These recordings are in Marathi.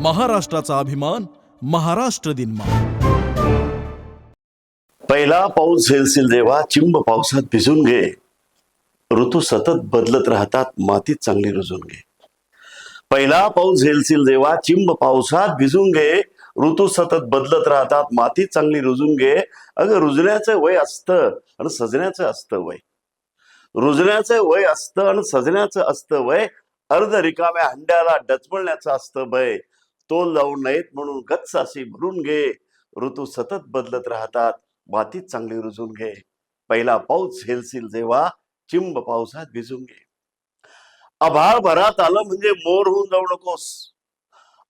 महाराष्ट्राचा अभिमान महाराष्ट्र दिन मा पहिला पाऊस झेलशील देवा चिंब पावसात भिजून घे. ऋतू सतत बदलत राहतात मातीत चांगली रुजून घे. पहिला पाऊस झेलशील देवा चिंब पावसात भिजून घे. ऋतू सतत बदलत राहतात माती चांगली रुजून घे. अगं रुजण्याचं वय असतं आणि सजण्याचं असतं वय. रुजण्याचं वय असतं आणि सजण्याचं असतं वय. अर्ध रिकाम्या हंड्याला डचमळण्याचं असतं वय. तोल लावू नयेत म्हणून गच्च असे भरून घे. ऋतू सतत बदलत राहतात. मातीत चांगली रुजून घे. पहिला पाऊस झेलशील जेव्हा चिंब पावसात भिजून घे. आभाळ भरात आलं म्हणजे मोर होऊन जाऊ नकोस.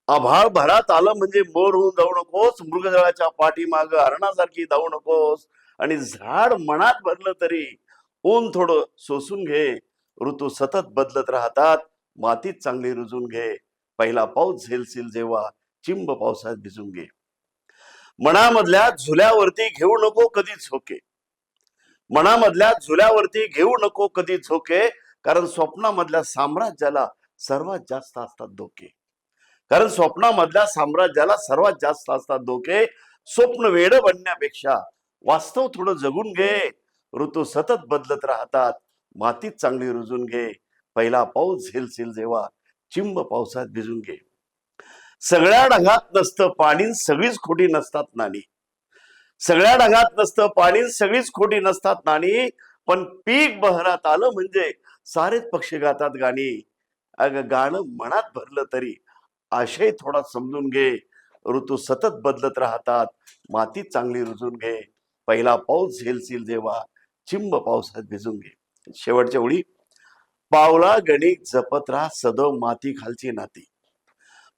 आभाळ भरात आलं म्हणजे मोर होऊन जाऊ नकोस. मृगजळाच्या पाठीमाग अरणासारखी जाऊ नकोस. आणि झाड मनात भरलं तरी ऊन थोडं सोसून घे. ऋतू सतत बदलत राहतात. मातीत चांगली रुजून घे. पहिला पाऊस झेलशील जेव्हा चिंब पावसात भिजून घे मनामधल्या झुल्यावरती घेऊ नको कधी झोके. मनामधल्या झुल्यावरती घेऊ नको कधी झोके कारण स्वप्नामधल्या साम्राज्याला सर्वात जास्त असतात धोके. कारण स्वप्नामधल्या साम्राज्याला सर्वात जास्त असतात धोके. स्वप्न वेड बनण्यापेक्षा वास्तव थोडं जगून घे. ऋतू सतत बदलत राहतात. मातीत चांगली रुजून घे. पहिला पाऊस झेलशील जेव्हा चिंब पावसात भिजून घे. सगळ्या ढगात नसतं पाणी सगळीच खोटी नसतात नाणी सगळ्या ढगात नसतं पाणी सगळीच खोटी नसतात नाणी पण पीक बहरात आलं म्हणजे सारेच पक्षी गातात गाणी. अगं गाणं मनात भरलं तरी आशय थोडा समजून घे. ऋतू सतत बदलत राहतात माती चांगली रुजून घे. पहिला पाऊस झेलसील जेव्हा चिंब पावसात भिजून घे. शेवटच्या ओळी. पावला गणिक जपत राहा सदव माती खालची नाती.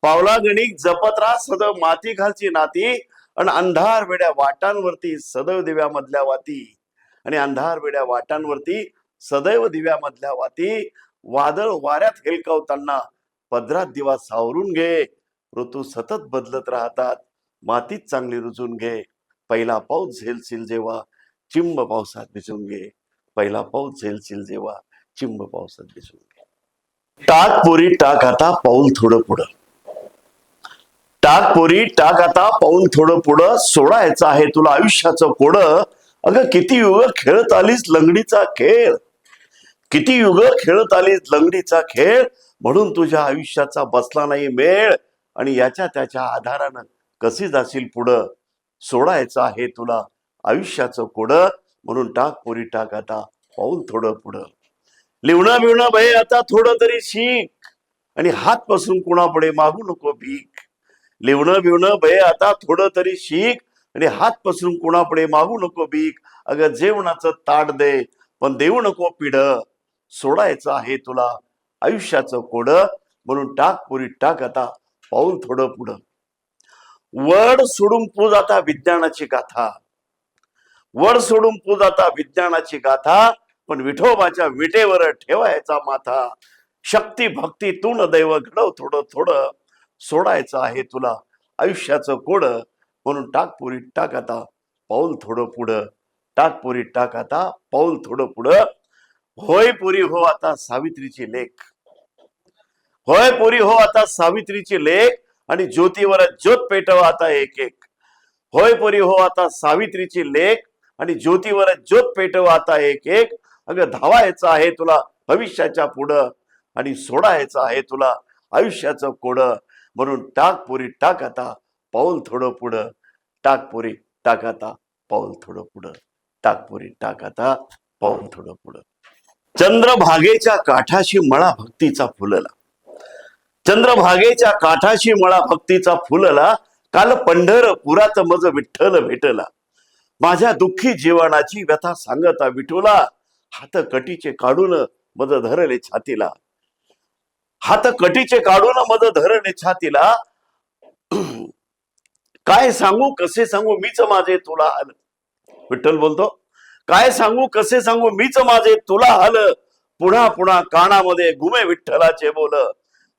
पावला गणिक जपत राहा सदव माती खालची नाती. आणि अंधार वेड्या वाटांवरती सदैव दिव्यामधल्या वाती. आणि अंधार वेड्या वाटांवरती सदैव दिव्यामधल्या वाती. वादळ वाऱ्यात हेलकावताना पदरात दिवा सावरून घे. ऋतू सतत बदलत राहतात. मातीत चांगली रुजून घे. पहिला पाऊस झेलशील जेव्हा चिंब पावसात भिजून घे. पहिला पाऊस झेलशील जेव्हा चिंब पावसात भिजून टाक पोरी टाक आता पाऊल थोडं पुढं. टाक पोरी टाक आता पाऊल थोडं पुढं. सोडायचं आहे तुला आयुष्याचं कोडं. अगं किती युग खेळत आलीस लंगडीचा खेळ? किती युग खेळत आलीस लंगडीचा खेळ? म्हणून तुझ्या आयुष्याचा बसला नाही मेळ. आणि याच्या त्याच्या आधारानं कशी जाशील पुढं? सोडायचं आहे तुला आयुष्याचं कोडं. म्हणून टाक पोरी टाक आता पाऊल थोडं पुढं. लिवणं बिवणं भय आता थोडं तरी शिक. आणि हात पसरून कुणापुढे मागू नको भीक. लिवणं बिवणं भय आता थोडं तरी शिक. आणि हात पसरून कुणापुढे मागू नको भीक. अगं जेवणाचं ताट दे पण देऊ नको पिढ. सोडायचं आहे तुला आयुष्याचं कोड. म्हणून टाक पुरी टाक आता पाऊल थोडं पुढं. वड सोडून पूज आता विज्ञानाची गाथा. वड सोडून पूज आता विज्ञानाची गाथा. पण विठोबाच्या विटेवर ठेवायचा माथा. शक्ती भक्ती तू न दैव घडव थोडं थोडं सोडायचं आहे तुला. आयुष्याचं कोड म्हणून टाक पुरी टाक आता पाऊल थोडं पुढं. टाक पुरी टाक आता पाऊल थोडं पुढं. होय पुरी हो आता सावित्रीची लेख. होय पुरी हो आता सावित्रीची लेख आणि ज्योतीवर ज्योत पेटव आता एक एक होय पुरी हो आता सावित्रीची लेख आणि ज्योतीवर ज्योत पेटव आता एक एक अगं धावायचं आहे तुला भविष्याच्या पुढं. आणि सोडायचं आहे तुला आयुष्याचं कोडं. म्हणून टाक पुरी टाक आता पाऊल थोडं पुढं. टाक पुरी टाक आता पाऊल थोडं पुढं. टाक पुरी टाक आता पाऊल थोडं पुढं. चंद्रभागेच्या काठाशी मळा भक्तीचा फुलला. चंद्रभागेच्या काठाशी मळा भक्तीचा फुलला. काल पंढरपुरात मज विठ्ठल भेटला. माझ्या दुःखी जीवनाची व्यथा सांगता विठोला. हात कटीचे काढून मज धरले छातीला. हात कटीचे काढून मज धरले छातीला. काय सांगू कसे सांगू मीच माझे तुला हल. विठ्ठल बोलतो काय सांगू कसे सांगू मीच माझे तुला हल. पुन्हा पुन्हा कानामध्ये घुमे विठ्ठलाचे बोल.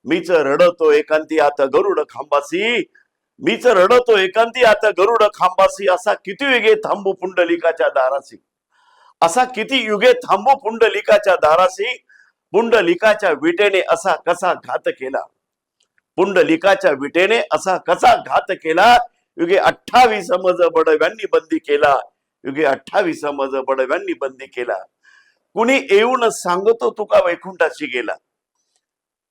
मीच रडतो एकांती आता गरुड खांबासी. मीच रडतो एकांती आता गरुड खांबासी. असा किती वेगे थांबू पुंडलिकाच्या दारासी असा किती युगे थांबू पुंडलिकाच्या दाराशी? पुंडलिकाच्या विटेने असा कसा घात केला? पुंडलिकाच्या विटेने असा कसा घात केला? युगे अठ्ठावीस मज बडव्यांनी बंदी केला. युगे अठ्ठावीस मज बडव्यांनी बंदी केला. कुणी येऊन सांगतो तुका वैकुंठाशी गेला?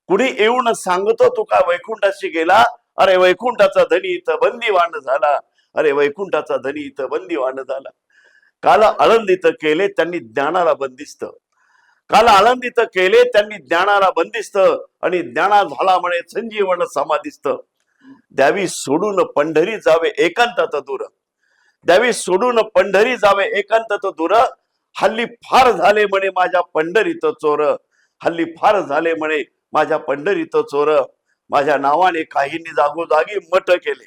कुणी येऊन सांगतो तुका वैकुंठाशी गेला? अरे वैकुंठाचा धनी इथं बंदीवान झाला. अरे वैकुंठाचा धनी इथं बंदीवान झाला. काल आळंदीत केले त्यांनी ज्ञानाला बंदिस्त. काल आळंदीत केले त्यांनी ज्ञानाला बंदिस्त आणि ज्ञाना झाला म्हणे संजीवन समाधिस्त. द्यावी सोडून पंढरी जावे एकांतात दूर. द्यावी सोडून पंढरी जावे एकांतात दूर. हल्ली फार झाले म्हणे माझ्या पंढरीत चोर. हल्ली फार झाले म्हणे माझ्या पंढरीत चोर. माझ्या नावाने काहींनी जागोजागी मठ केले.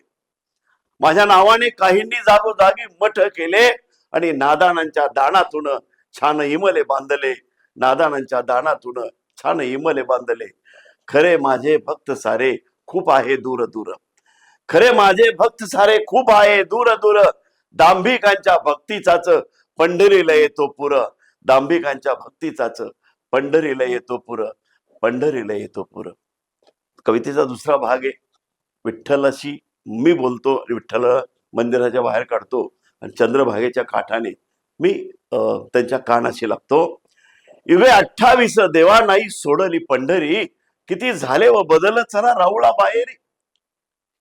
माझ्या नावाने काहींनी जागोजागी मठ केले. आणि नादानांच्या दानातून छान इमले बांधले. नादानांच्या दानातून छान इमले बांधले. खरे माझे भक्त सारे खूप आहे दूर दूर. खरे माझे भक्त सारे खूप आहे दूर दूर. दांभिकांच्या भक्तीचाच पंढरीला येतो पुर. दांभिकांच्या भक्तीचाच पंढरीला येतो पुर. पंढरीला येतो पुर. कवितेचा दुसरा भाग आहे. विठ्ठलाशी मी बोलतो विठ्ठल मंदिराच्या बाहेर काढतो. आणि चंद्रभागेच्या काठाने मी अं, त्यांच्या कानाशी लागतो. युगे अठ्ठावीस देवा नाही सोडली पंढरी. किती झाले व बदल चला राऊळा बाहेरी.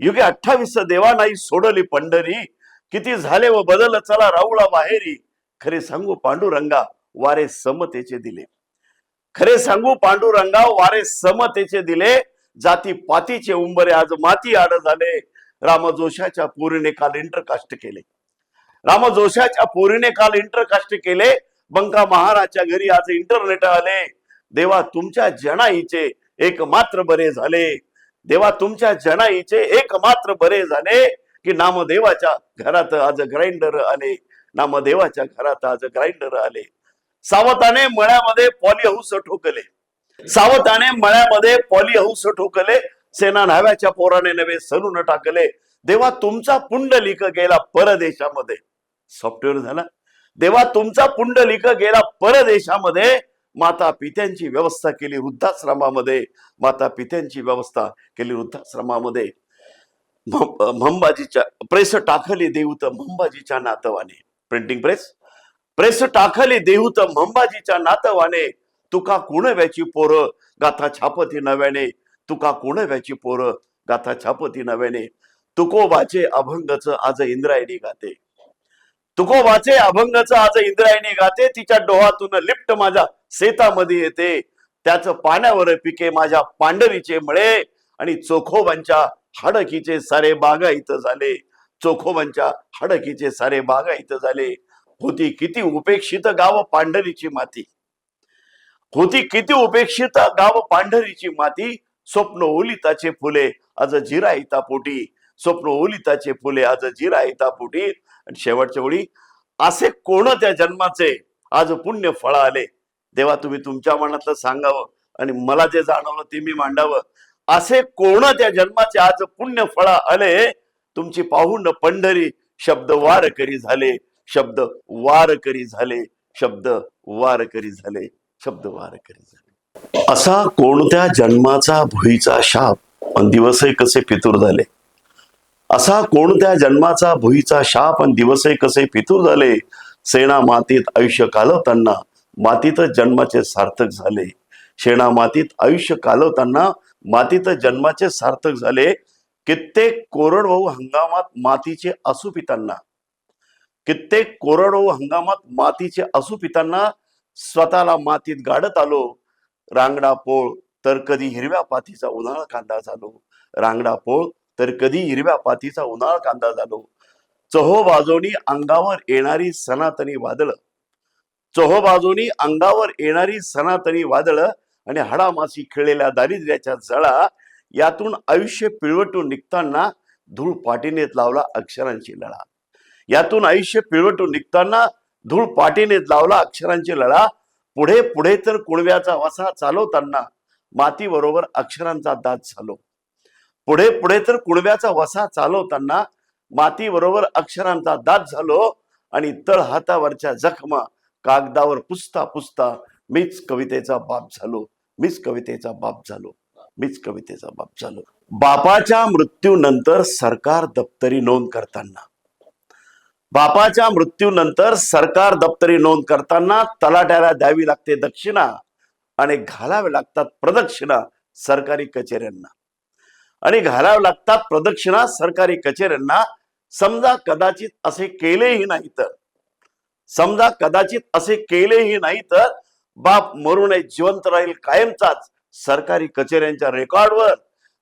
युगे अठ्ठावीस देवा नाही सोडली पंढरी. किती झाले व बदल चला राऊळा बाहेरी. खरे सांगू पांडुरंगा वारे समतेचे दिले. खरे सांगू पांडुरंगा वारे समतेचे दिले. जाती पातीचे उंबरे आज माती आड झाले. रामजोशाच्या पूर्णे काल इंटरकास्ट केले. रामजोशाच्या पोरीने काल इंटरकास्ट केले. बंका महाराजच्या घरी आज इंटरनेट आले. देवा तुमच्या जनाईचे एक मात्र बरे झाले. देवा तुमच्या जनाईचे एक मात्र बरे झाले की नामदेवाच्या घरात आज ग्राइंडर आले. नामदेवाच्या घरात आज ग्राइंडर आले. सावताने मळ्यामध्ये पॉली हाऊस ठोकले. सावताने मळ्यामध्ये पॉली हाऊस ठोकले. सेना न्हाव्याच्या पोराने नवे सलून टाकले. देवा तुमचा पुंडलिक गेला परदेशामध्ये. सॉफ्टवेअर झाला. देवा तुमचा पुंडलिक गेला परदेशामध्ये. माता पित्यांची व्यवस्था केली वृद्धाश्रमामध्ये. माता पित्यांची व्यवस्था केली वृद्धाश्रमामध्ये. मंबाजीच्या प्रेस टाकली देऊत मंबाजीच्या नातवाने. प्रिंटिंग प्रेस प्रेस टाकली देऊत मंबाजीच्या नातवाने. तुका कुणव्याची पोरं? गाथा छापती नव्याने. तुका कुणव्याची पोरं? गाथा छापती नव्याने. तुकोबाचे अभंगच आज इंद्रायणी गाते. तुकोबाचे अभंगच आज इंद्रायणी गाते तिच्या डोहातून लिप्ट माझ्या शेतामध्ये येते. त्याच पाण्यावर पिके माझ्या पांढरीचे मळे आणि चोखोबांच्या हडकीचे सारे बागा इथं झाले. चोखोबांच्या हडकीचे सारे इथं झाले. होती किती उपेक्षित गाव पांढरीची माती. होती किती उपेक्षित गाव पांढरीची माती. स्वप्न ओलिताचे फुले आज जिरा इता पोटी. स्वप्न ओलिताचे फुले आज जिरा इता पोटी आणि शेवटच्या वेळी असे कोण त्या जन्माचे? आज पुण्य फळ आले. देवा तुम्ही तुमच्या मनातलं सांगावं आणि मला जे जाणवलं ते मी मांडावं. असे कोण त्या जन्माचे? आज पुण्य फळ आले. तुमची पाहून पंढरी शब्द वार करी झाले. शब्द वार करी झाले. शब्द वार करी झाले. शब्द वार करी झाले. असा कोणत्या जन्माचा भुईचा शाप? पण दिवसही कसे फितूर झाले. असा कोणत्या जन्माचा भुईचा शाप आणि दिवसही कसे फितूर झाले? सेना मातीत आयुष्य कालवताना मातीतच जन्माचे सार्थक झाले. शेणा मातीत आयुष्य कालवताना मातीतच जन्माचे सार्थक झाले. कित्येक कोरडवाहू हंगामात मातीचे असू पितांना. कित्येक कोरडवाहू हंगामात मातीचे असू पितांना स्वतःला मातीत गाडत आलो. रांगडा पोळ तर कधी हिरव्या पातीचा उन्हाळा कांदा झालो. रांगडा पोळ तर कधी हिरव्या पातीचा उन्हाळा कांदा झालो. चहो बाजूनी अंगावर येणारी सनातनी वादळ. चहो बाजूनी अंगावर येणारी सनातनी वादळ आणि हाडामासी खेळलेल्या दारिद्र्याच्या जळा यातून आयुष्य पिळवटून निघताना धूळ पाटीनेत लावला अक्षरांची लढा यातून आयुष्य पिळवटून निघताना धूळ पाटीनेत लावला अक्षरांची लढा पुढे पुढे तर कुणव्याचा वसा चालवताना मातीबरोबर अक्षरांचा दात झालो. पुढे पुढे तर कुणव्याचा वसा चालवताना मातीबरोबर अक्षरांचा दात झालो आणि तळ हातावरच्या जखमा कागदावर पुसता पुसता मीच कवितेचा बाप झालो मीच कवितेचा बाप झालो मीच कवितेचा बाप झालो. बापाच्या मृत्यूनंतर सरकार दप्तरी नोंद करताना. बापाच्या मृत्यूनंतर सरकार दप्तरी नोंद करताना तलाट्याला द्यावी लागते दक्षिणा आणि घालावे लागतात प्रदक्षिणा सरकारी कचेऱ्यांना. आणि घालावं लागतात प्रदक्षिणा सरकारी कचेऱ्यांना. समजा कदाचित असे केलेही नाही तर समजा कदाचित असे केलेही नाही तर बाप मरू नये जिवंत राहील कायमचाच सरकारी कचेऱ्यांच्या रेकॉर्डवर.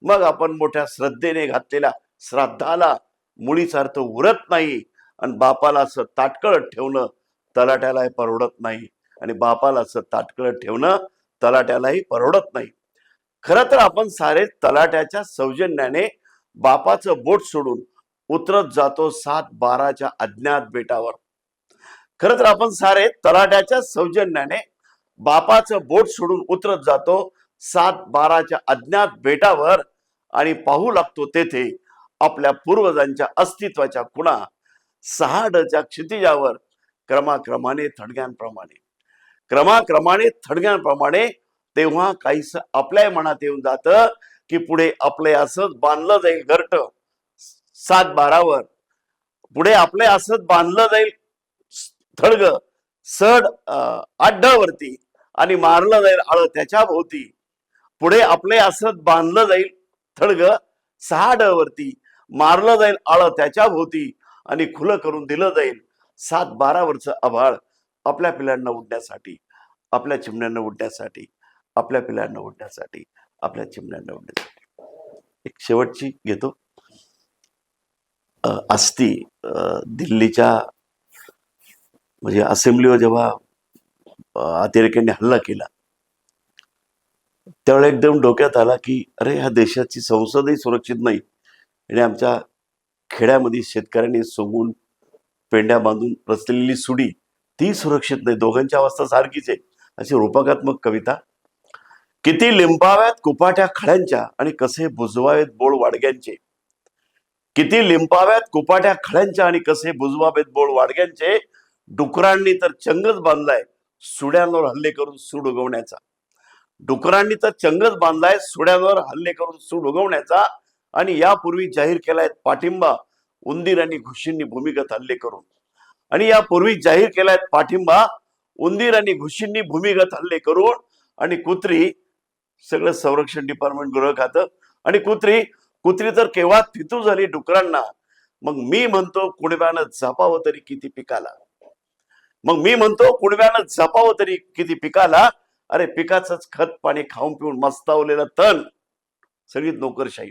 मग आपण मोठ्या श्रद्धेने घातलेल्या श्राद्धाला मुळीच अर्थ उरत नाही. आणि बापाला असं ताटकळत ठेवणं तलाट्यालाही परवडत नाही. आणि बापाला असं ताटकळत ठेवणं तलाट्यालाही परवडत नाही. खरं तर आपण सारे तलाट्याच्या सौजन्याने बापाचं बोट सोडून उतरत जातो सात बाराच्या अज्ञात बेटावर. खरं तर आपण सारे तलाट्याच्या सौजन्याने बापाचं बोट सोडून उतरत जातो सात बाराच्या अज्ञात बेटावर आणि पाहू लागतो तेथे आपल्या पूर्वजांच्या अस्तित्वाच्या खुणा सहा डच्या क्षितिजावर क्रमाक्रमाने थडग्यांप्रमाणे. क्रमाक्रमाने थडग्यांप्रमाणे तेव्हा काहीस आपल्या मनात येऊन जातं की पुढे आपले असंच बांधलं जाईल घरट. सात बारावर. पुढे आपले असंच बांधलं जाईल थडग. सड आड्डावरती आणि मारलं जाईल आळ त्याच्या भोवती. पुढे आपले असत बांधलं जाईल थडग. सहा ड वरती मारलं जाईल आळ त्याच्या भोवती आणि खुलं करून दिलं जाईल. सात बारावरचं आभाळ आपल्या पिलांना उडण्यासाठी आपल्या चिमण्यांना उडण्यासाठी. आपल्या पिलांना उडण्यासाठी आपल्या चिमण्यांना उडण्यासाठी एक शेवटची घेतो. अ, अस्ती दिल्लीच्या म्हणजे असेंब्लीवर जेव्हा अतिरेक्यांनी हल्ला केला त्यावेळेला एकदम डोक्यात आला की अरे ह्या देशाची संसदही सुरक्षित नाही आणि आमच्या खेड्यामध्ये शेतकऱ्यांनी सोगून पेंड्या बांधून रचलेली सुडी ती सुरक्षित नाही. दोघांची अवस्था सारखीच आहे. अशी रूपकात्मक कविता किती लिंबाव्यात कुपाट्या खड्यांच्या आणि कसे बुजवावेत बोळ वाडग्यांचे? किती लिंपाव्यात कुपाट्या खड्यांच्या आणि कसे बुजवावेत बोळ वाडग्यांचे? डुकरांनी तर चंगच बांधलाय सुड्यांवर हल्ले करून सूड उगवण्याचा. डुकरांनी तर चंगच बांधलाय सुड्यांवर हल्ले करून सूड उगवण्याचा आणि यापूर्वी जाहीर केलाय पाठिंबा उंदीर आणि घुशींनी भूमिगत हल्ले करून. आणि यापूर्वी जाहीर केलाय पाठिंबा उंदीर आणि घुशींनी भूमिगत हल्ले करून आणि कुत्री सगळं संरक्षण डिपार्टमेंट गृह खातं. आणि कुत्री कुत्री तर केव्हा फितू झाली डुकरांना? मग मी म्हणतो कुणब्यानं झपावं तरी किती पिकाला? मग मी म्हणतो कुणब्यानं झपावं तरी किती पिकाला? अरे पिकाचंच खत पाणी खाऊन पिऊन मस्तावलेलं तण. सगळी नोकरशाही.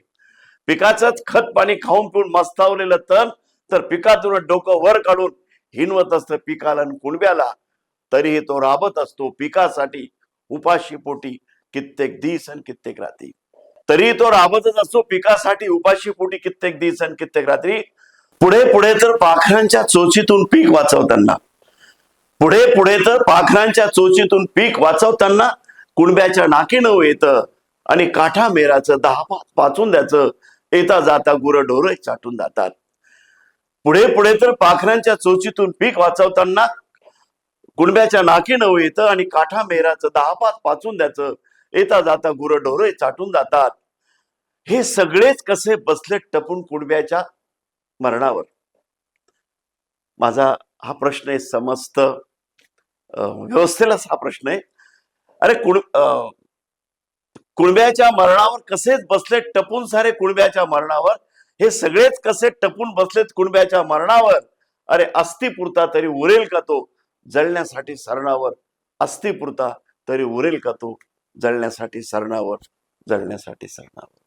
पिकाचंच खत पाणी खाऊन पिऊन मस्तावलेलं तण तर पिकातून डोकं वर काढून हिनवत असतं पिकाला आणि कुणब्याला. तरीही तो राबत असतो पिकासाठी उपाशी पोटी कित्येक दिस आणि कित्येक रात्री. तरी तो राबतच असतो पिकासाठी उपाशी पोटी कित्येक दिस आणि कित्येक रात्री. पुढे पुढे तर पाखरांच्या चोचीतून पीक वाचवताना. पुढे पुढे तर पाखरांच्या चोचीतून पीक वाचवताना कुणब्याच्या नाकीनं येतं आणि काठा मेराचं दहा पाच पाचून द्याचं येता जाता गुरं ढोरं चाटून जातात. पुढे पुढे तर पाखरांच्या चोचीतून पीक वाचवताना कुणब्याच्या नाकीनं येतं आणि काठा मेराचं दहा पाच पाचून द्याचं येता जाता गुरं चाटून जातात. हे सगळेच कसे बसले टपून कुणब्याच्या मरणावर? माझा हा प्रश्न आहे समस्त व्यवस्थेलाच हा प्रश्न आहे. अरे कुण अं, कुणब्याच्या मरणावर कसेच बसले टपून सारे कुणब्याच्या मरणावर? हे सगळेच कसे टपून बसलेत कुणब्याच्या मरणावर? अरे अस्थिपुरता तरी उरेल का तो? जळण्यासाठी सरणावर अस्थिपुरता तरी उरेल का तो? जळण्यासाठी सरणावर जळण्यासाठी सरणावर